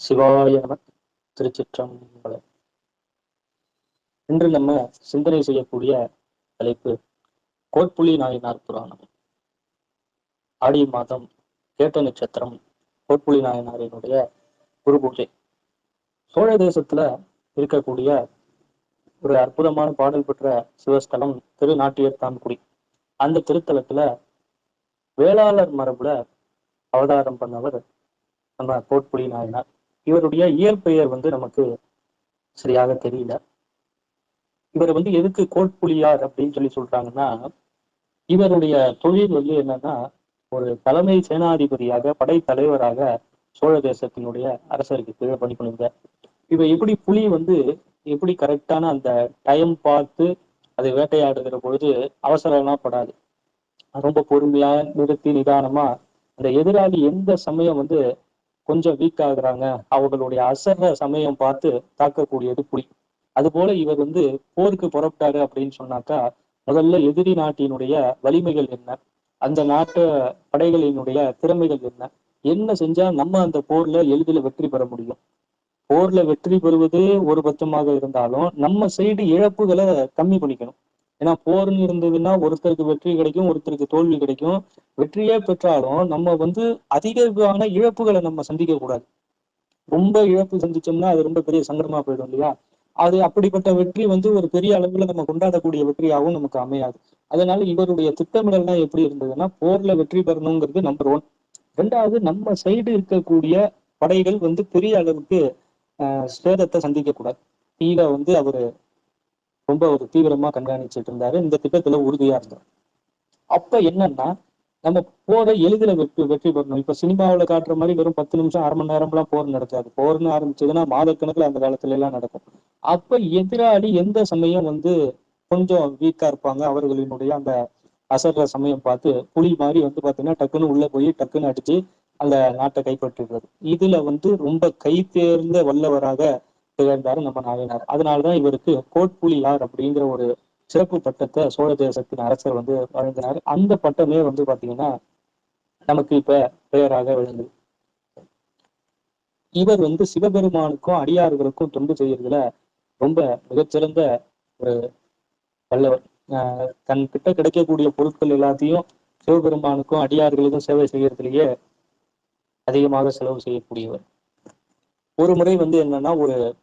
சிவாய திருச்சிற்றம்பலம். இன்று நம்ம சிந்தனை செய்யக்கூடிய தலைப்பு கோட்புலி நாயனார் புராணம். ஆடி மாதம் கேட்ட நட்சத்திரம் கோட்புலி நாயனாரினுடைய குரு பூஜை. சோழ தேசத்துல இருக்கக்கூடிய ஒரு அற்புதமான பாடல் பெற்ற சிவஸ்தலம் திருநாட்டியத்தான்குடி அந்த திருத்தலத்துல வேளாளர் மரபுல அவதாரம் பண்ணவர் நம்ம கோட்புலி நாயனார். இவருடைய இயற்பெயர் வந்து நமக்கு சரியாக தெரியல. இவர் வந்து எதுக்கு கோட்புலியார் அப்படின்னு சொல்லி சொல்றாங்கன்னா இவருடைய தொழில் வந்து என்னன்னா ஒரு தலைமை சேனாதிபதியாக படைத்தலைவராக சோழ தேசத்தினுடைய அரசருக்கு கீழே பணிபுரிந்தார் இவர் எப்படி புலி வந்து எப்படி கரெக்டான அந்த டைம் பார்த்து அதை வேட்டையாடுகிற பொழுது அவசரம்லாம் படாது. ரொம்ப பொறுமையா நிறுத்தி நிதானமா அந்த எதிராளி எந்த சமயம் வந்து கொஞ்சம் வீக் ஆகுறாங்க. அவர்களுடைய அசர சமயம் பார்த்து தாக்கக்கூடியது புலி. அது போல இவர் வந்து போருக்கு புறப்பட்டாரு அப்படின்னு சொன்னாக்கா முதல்ல எதிரி நாட்டினுடைய வலிமைகள் என்ன? அந்த நாட்டு படைகளினுடைய திறமைகள் என்ன? என்ன செஞ்சா நம்ம அந்த போர்ல எளிதில் வெற்றி பெற முடியும்? போர்ல வெற்றி பெறுவது ஒரு பட்சமாக இருந்தாலும் நம்ம சைடு இழப்புகளை கம்மி பண்ணிக்கணும். ஏன்னா போர்னு இருந்ததுன்னா ஒருத்தருக்கு வெற்றி கிடைக்கும் ஒருத்தருக்கு தோல்வி கிடைக்கும். வெற்றியே பெற்றாலும் நம்ம வந்து அதிகமான இழப்புகளை நம்ம சந்திக்க கூடாது. ரொம்ப இழப்பு சந்திச்சோம்னா அது ரொம்ப பெரிய சங்கடமா போயிடும் இல்லையா? அது அப்படிப்பட்ட வெற்றி வந்து ஒரு பெரிய அளவுல நம்ம கொண்டாடக்கூடிய வெற்றியாகவும் நமக்கு அமையாது. அதனால இவருடைய திட்டமிடல்லாம் எப்படி இருந்ததுன்னா போர்ல வெற்றி பெறணுங்கிறது நம்பர் ஒன் ரெண்டாவது நம்ம சைடு இருக்கக்கூடிய படைகள் வந்து பெரிய அளவுக்கு ஆஹ் சேதத்தை சந்திக்க கூடாது. கீழே வந்து அவரு ரொம்ப ஒரு தீவிரமா கண்காணிச்சுட்டு இருந்தாரு. இந்த திட்டத்துல உறுதியா இருந்தார். அப்ப என்னன்னா நம்ம போரை எளிதில் வெற்றி வெற்றி பெறணும். இப்ப சினிமாவில காட்டுற மாதிரி வெறும் பத்து நிமிஷம் அரை மணி நேரம் எல்லாம் போர் நடக்காது. போர்னு ஆரம்பிச்சதுன்னா மாதக்கணக்கில் அந்த காலத்துல எல்லாம் நடக்கும். அப்ப எதிராளி எந்த சமயம் வந்து கொஞ்சம் வீக்கா இருப்பாங்க? அவர்களினுடைய அந்த அசர்ற சமயம் பார்த்து புலி மாதிரி வந்து பாத்தீங்கன்னா டக்குன்னு உள்ள போய் டக்குன்னு அடிச்சு அந்த நாட்டை கைப்பற்றுகிறது இதுல வந்து ரொம்ப கை தேர்ந்த வல்லவராக திகழ்ந்தாரு நம்ம நாயனார். அதனாலதான் இவருக்கு கோட்புலியார் அப்படிங்கிற ஒரு சிறப்பு பட்டத்தை சோழ தேசத்தின் அரசர் வந்து வழங்கினார். அந்த பட்டமே வந்து பாத்தீங்கன்னா நமக்கு இப்ப பெயராக விளங்குது. இவர் வந்து சிவபெருமானுக்கும் அடியார்களுக்கும் தொண்டு செய்யறதுல ரொம்ப மிகச்சிறந்த ஒரு வல்லவர். ஆஹ் தன் கிட்ட கிடைக்கக்கூடிய பொருட்கள் எல்லாத்தையும் சிவபெருமானுக்கும் அடியார்களுக்கும் சேவை செய்யறதுலயே அதிகமாக செலவு செய்யக்கூடியவர். ஒரு முறை வந்து என்னன்னா ஒரு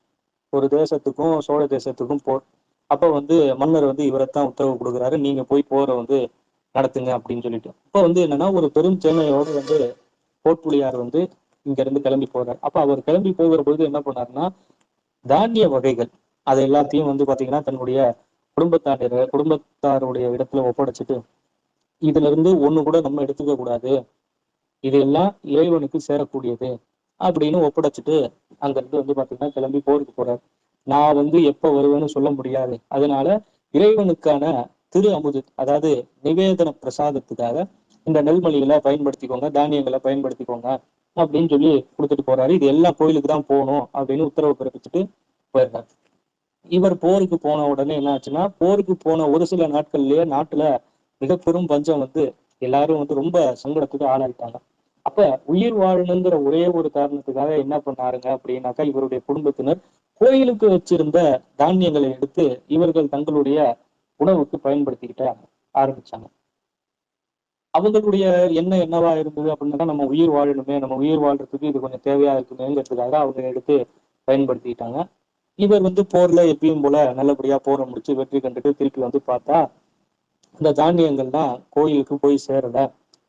ஒரு தேசத்துக்கும் சோழ தேசத்துக்கும் போர் அப்போ வந்து மன்னர் வந்து இவரை தான் உத்தரவு கொடுக்குறாரு. நீங்க போய் போரை வந்து நடத்துங்க அப்படின்னு சொல்லிட்டு. அப்போ வந்து என்னன்னா ஒரு பெரும் சேனையோடு வந்து கோட்புலியார் வந்து இங்க இருந்து கிளம்பி போறாரு. அப்போ அவர் கிளம்பி போகிற பொழுது என்ன பண்ணாருன்னா தானிய வகைகள் அது எல்லாத்தையும் வந்து பாத்தீங்கன்னா தன்னுடைய குடும்பத்தார குடும்பத்தாருடைய இடத்துல ஒப்படைச்சிட்டு இதுல இருந்து ஒண்ணு கூட நம்ம எடுத்துக்க கூடாது. இதெல்லாம் இறைவனுக்கு சேரக்கூடியது அப்படின்னு ஒப்படைச்சிட்டு அங்க இருந்து வந்து பாத்தீங்கன்னா கிளம்பி போருக்கு போறாரு. நான் வந்து எப்ப வருவேன்னு சொல்ல முடியாது. அதனால இறைவனுக்கான திரு அமுது அதாவது நிவேதன பிரசாதத்துக்காக இந்த நெல்மணிகளை பயன்படுத்திக்கோங்க தானியங்களை பயன்படுத்திக்கோங்க அப்படின்னு சொல்லி கொடுத்துட்டு போறாரு. இது எல்லா கோயிலுக்கு தான் போகணும் அப்படின்னு உத்தரவு பிறப்பிச்சுட்டு போயிருக்காரு இவர் போருக்கு போன உடனே என்ன ஆச்சுன்னா போருக்கு போன ஒரு சில நாட்கள்லயே நாட்டுல மிக பெரும் பஞ்சம் வந்து எல்லாரும் வந்து ரொம்ப சங்கடத்துக்கு ஆளாயிட்டாங்க. அப்ப உயிர் வாழணுங்கிற ஒரே ஒரு காரணத்துக்காக என்ன பண்ணாருங்க அப்படின்னாக்கா இவருடைய குடும்பத்தினர் கோயிலுக்கு வச்சிருந்த தானியங்களை எடுத்து இவர்கள் தங்களுடைய உணவுக்கு பயன்படுத்திக்கிட்ட ஆரம்பிச்சாங்க. அவங்களுடைய எண்ணம் என்னவா இருந்தது அப்படின்னாக்கா நம்ம உயிர் வாழணுமே நம்ம உயிர் வாழ்றதுக்கு இது கொஞ்சம் தேவையா இருக்குமேங்கிறதுக்காக அவங்க எடுத்து பயன்படுத்திக்கிட்டாங்க. இவர் வந்து போர்ல எப்பயும் போல நல்லபடியா போரை முடிச்சு வெற்றி கண்டுட்டு திருப்பி வந்து பார்த்தா இந்த தானியங்கள்லாம் கோயிலுக்கு போய் சேரல.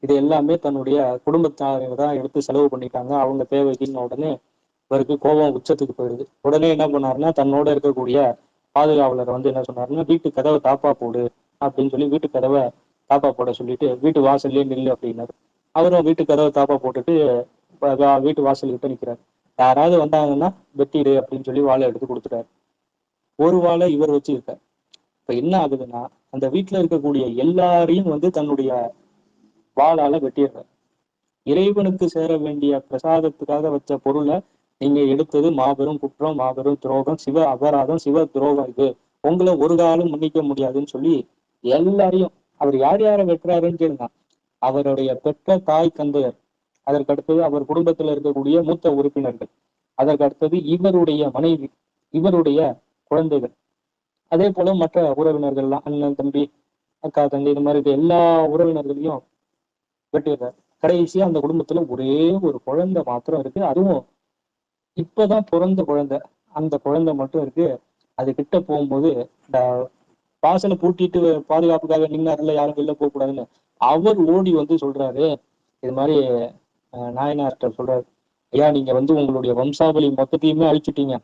இது எல்லாமே தன்னுடைய குடும்பத்தாரங்க தான் எடுத்து செலவு பண்ணிட்டாங்க. அவங்க தேவைக்குன்னு உடனே இவருக்கு கோபம் உச்சத்துக்கு போயிடுது. உடனே என்ன பண்ணாருன்னா தன்னோட இருக்கக்கூடிய பாதுகாவலர் வந்து என்ன சொன்னாருன்னா வீட்டு கதவை தாப்பா போடு அப்படின்னு சொல்லி வீட்டு கதவை தாப்பா போட சொல்லிட்டு வீட்டு வாசல்லே நில்லு அப்படின்னாரு. அவரும் வீட்டு கதவை தாப்பா போட்டுட்டு வீட்டு வாசல் கிட்ட நிக்கிறாரு. யாராவது வந்தாங்கன்னா வெட்டிடு அப்படின்னு சொல்லி வாழை எடுத்து கொடுத்துட்டாரு. ஒரு வாழை இவர் வச்சிருக்கார். இப்ப என்ன ஆகுதுன்னா அந்த வீட்டுல இருக்கக்கூடிய எல்லாரையும் வந்து தன்னுடைய வாளால வெட்டிடுறாரு இறைவனுக்கு சேர வேண்டிய பிரசாதத்துக்காக வச்ச பொருளை நீங்க எடுத்தது மாபெரும் குற்றம் மாபெரும் துரோகம் சிவ அபராதம் சிவ துரோகம் இது. உங்களை ஒரு காலம் மன்னிக்க முடியாதுன்னு சொல்லி எல்லாரையும் அவர் யார் யாரை வெட்டுறாருன்னு கேளுங்க. அவருடைய பெற்ற தாய் தந்தையர். அதற்கடுத்தது அவர் குடும்பத்துல இருக்கக்கூடிய மூத்த உறுப்பினர்கள். அதற்கு அடுத்தது இவருடைய மனைவி இவருடைய குழந்தைகள். அதே போல மற்ற உறவினர்கள்லாம் அண்ணன் தம்பி அக்கா தங்கை இது மாதிரி எல்லா உறவினர்களையும் வெட்டிடுறாரு கடைசியா அந்த குடும்பத்துல ஒரே ஒரு குழந்தை மாத்திரம் இருக்கு. அதுவும் இப்பதான் பிறந்த குழந்தை. அந்த குழந்தை மட்டும் இருக்கு. அது கிட்ட போகும்போது இந்த வாசலை பூட்டிட்டு பாதுகாப்புக்காக நின்னாருல யாரும் வெளில போக கூடாதுன்னு. அவர் ஓடி வந்து சொல்றாரு இது மாதிரி நாயனார்கிட்ட சொல்றாரு ஐயா நீங்க வந்து உங்களுடைய வம்சாவளி மொத்தத்தையுமே அழிச்சிட்டீங்க.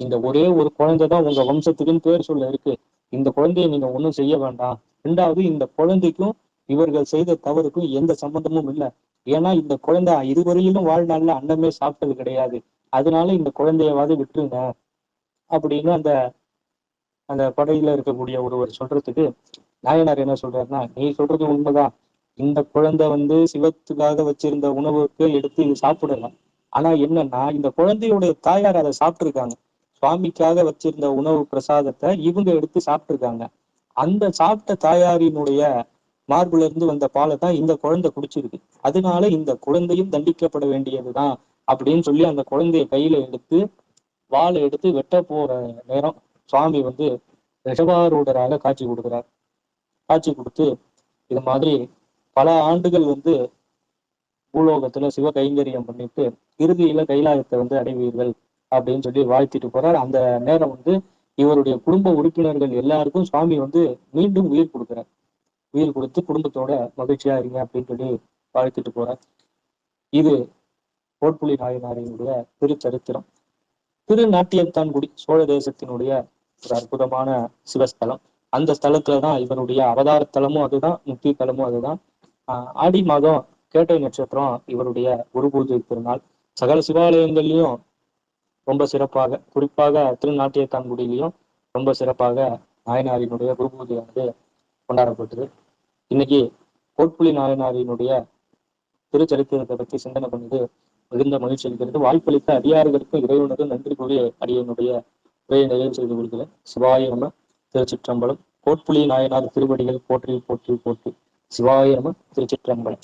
இந்த ஒரே ஒரு குழந்தை தான் உங்க வம்சத்துக்குன்னு பேர் சொல்ல இருக்கு. இந்த குழந்தைய நீங்க ஒண்ணும் செய்ய வேண்டாம். ரெண்டாவது இந்த குழந்தைக்கும் இவர்கள் செய்த தவறுக்கும் எந்த சம்பந்தமும் இல்லை. ஏன்னா இந்த குழந்தை இதுவரையிலும் வாழ்நாள்ல அன்னமே சாப்பிட்டது கிடையாது. அதனால இந்த குழந்தையவாது விட்டுருங்க. அப்படின்னு அந்த அந்த படையில இருக்கக்கூடிய ஒருவர் சொல்றதுக்கு நாயனார் என்ன சொல்றாருன்னா நீ சொல்றது உண்மைதான். இந்த குழந்தை வந்து சிவத்துக்காக வச்சிருந்த உணவுக்கு எடுத்து இது சாப்பிடலாம் ஆனா என்னன்னா இந்த குழந்தையுடைய தாயார் அதை சாப்பிட்டுருக்காங்க. சுவாமிக்காக வச்சிருந்த உணவு பிரசாதத்தை இவங்க எடுத்து சாப்பிட்டுருக்காங்க. அந்த சாப்பிட்ட தாயாரினுடைய மார்புல இருந்து வந்த பாலை தான் இந்த குழந்தை குடிச்சிருக்கு. அதனால இந்த குழந்தையும் தண்டிக்கப்பட வேண்டியதுதான் அப்படின்னு சொல்லி அந்த குழந்தைய கையில எடுத்து வாளை எடுத்து வெட்ட போற நேரம் சுவாமி வந்து ரிஷபாரூடராக காட்சி கொடுக்கிறார். காட்சி கொடுத்து இது மாதிரி பல ஆண்டுகள் வந்து பூலோகத்துல சிவ கைங்கரியம் பண்ணிட்டு இறுதியில கைலாயத்தை வந்து அடைவீர்கள் அப்படின்னு சொல்லி வாழ்த்திட்டு போறார். அந்த நேரம் வந்து இவருடைய குடும்ப உறுப்பினர்கள் எல்லாருக்கும் சுவாமி வந்து மீண்டும் உயிர் கொடுக்கிறார். உயிர் கொடுத்து குடும்பத்தோட மகிழ்ச்சியா இருங்க அப்படின்னு சொல்லி வாழ்த்திட்டு போறேன் இது கோட்புலி நாயனாரினுடைய திருச்சரித்திரம். திருநாட்டியத்தான்குடி சோழ தேசத்தினுடைய ஒரு அற்புதமான சிவஸ்தலம். அந்த ஸ்தலத்துலதான் இவனுடைய அவதாரத்தலமும் அதுதான் முக்தி தலமும் அதுதான். ஆஹ் ஆடி மாதம் கேட்டை நட்சத்திரம் இவருடைய குரு பூஜை திருநாள். சகல சிவாலயங்கள்லயும் ரொம்ப சிறப்பாக குறிப்பாக திருநாட்டியத்தான்குடியிலையும் ரொம்ப சிறப்பாக நாயனாரினுடைய குரு பூஜையானது கொண்டாடப்பட்டது. இன்னைக்கு கோட்புலி நாயனாரினுடைய திருச்சரித்திரத்தை பற்றி சிந்தனை பண்ணது மிகுந்த மகிழ்ச்சி அளிக்கிறது. வாய்ப்பளித்த அதிகாரிகளுக்கும் இறைவனுக்கும் நன்றி கூறி அடியனுடைய உரையை நிறைவு செய்து கொள்கிறேன். சிவாய நம திருச்சிற்றம்பலம். கோட்புலி நாயனார் திருவடிகள் போற்றி போற்றி போற்றி. சிவாய நம திருச்சிற்றம்பலம்.